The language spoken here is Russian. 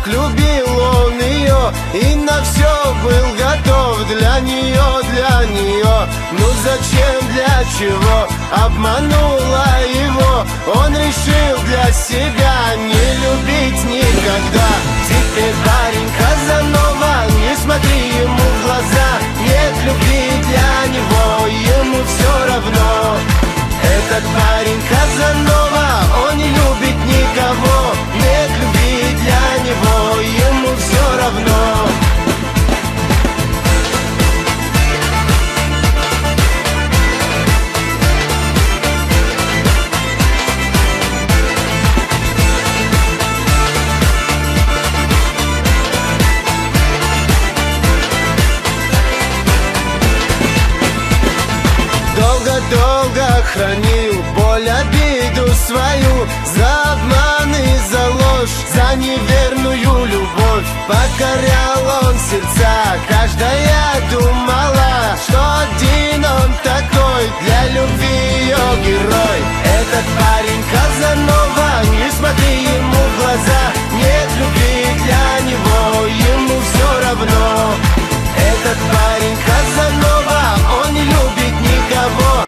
так любил он ее И на все был готов для нее, для нее Ну зачем, для чего обманула его? Он решил для себя не любить никогда. Теперь парень Казанова, не смотри ему в глаза. Нет любви для него, ему все равно. Этот парень Казанова, хранил боль, обиду свою За обман и за ложь, за неверную любовь. Покорял он сердца, каждая